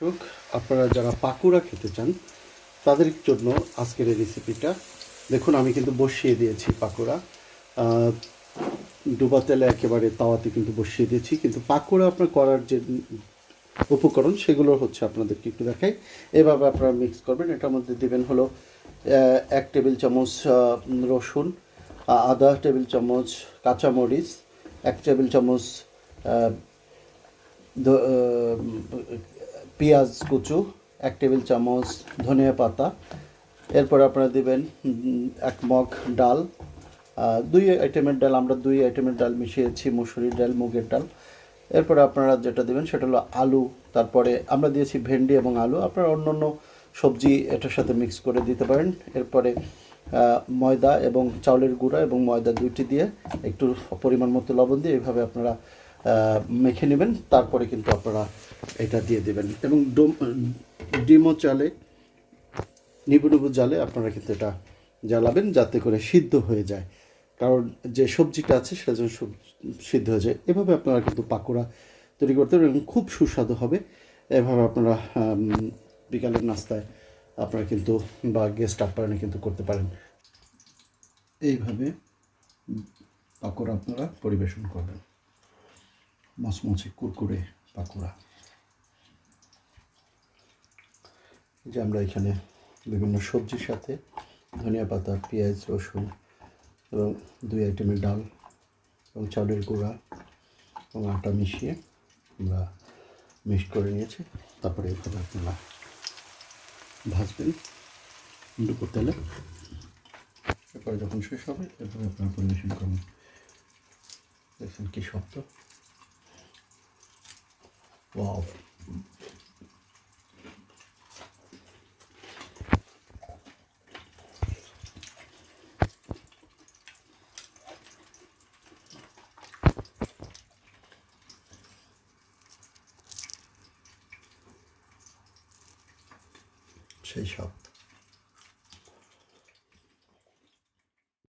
দর্শক, আপনারা যারা পাকুড়া খেতে চান, তাদের জন্য আজকের এই রেসিপিটা দেখুন, আমি কিন্তু বসিয়ে দিয়েছি পাকুড়া। ডুবা তেলে একেবারে তাওয়াতে কিন্তু বসিয়ে দিয়েছি, কিন্তু পাকুড়া আপনার করার যে উপকরণ, সেগুলো হচ্ছে আপনাদেরকে একটু দেখাই। এভাবে আপনারা মিক্স করবেন। এটার মধ্যে দেবেন হলো এক টেবিল চামচ রসুন আধা টেবিল চামচ কাঁচামরিচ, এক টেবিল চামচ পেঁয়াজ, কুচু, এক টেবিল চামচ ধনিয়া পাতা। এরপর আপনারা দেবেন এক মগ ডাল। দুই আইটেমের ডাল, আমরা দুই আইটেমের ডাল মিশিয়েছি, মুসুরির ডাল, মুগের ডাল। এরপরে আপনারা যেটা দেবেন, সেটা হলো আলু। তারপরে আমরা দিয়েছি ভেন্ডি এবং আলু। আপনারা অন্য অন্য সবজি এটার সাথে মিক্স করে দিতে পারেন। এরপরে ময়দা এবং চাউলের গুঁড়া এবং ময়দা দুইটি দিয়ে একটু পরিমাণ মতো লবণ দিয়ে এইভাবে আপনারা মেখে নেবেন, তারপরে কিন্তু আপনারা এটা দিয়ে দেবেন। এবং ডোম ডিমও চালে, নিবু নিবু জালে আপনারা কিন্তু এটা জ্বালাবেন যাতে করে সিদ্ধ হয়ে যায়। কারণ যে সবজিটা আছে যেন সিদ্ধ হয়ে যায়। এভাবে আপনারা কিন্তু পাকোড়া তৈরি করতে পারেন এবং খুব সুস্বাদু হবে। এভাবে আপনারা বিকালের নাস্তায় আপনারা কিন্তু বা গেস্ট আপ্যায়নে কিন্তু করতে পারেন। এইভাবে পাকোড়া আপনারা পরিবেশন করবেন। মচমচে কুরকুরে পাকোড়া যে আমরা এখানে বিভিন্ন সবজির সাথে ধনিয়া পাতা, পেঁয়াজ, রসুন এবং দুই আইটেমের ডাল এবং চাউলের গুঁড়া এবং আটা মিশিয়ে আমরা মিক্স করে নিয়েছি। তারপরে এভাবে আপনারা ভাজবেন ডুবো তেলে। এরপরে যখন শেষ হবে, এরপরে আপনারা পরিবেশন করবেন দেখছেন কী শব্দ Wow. Şey.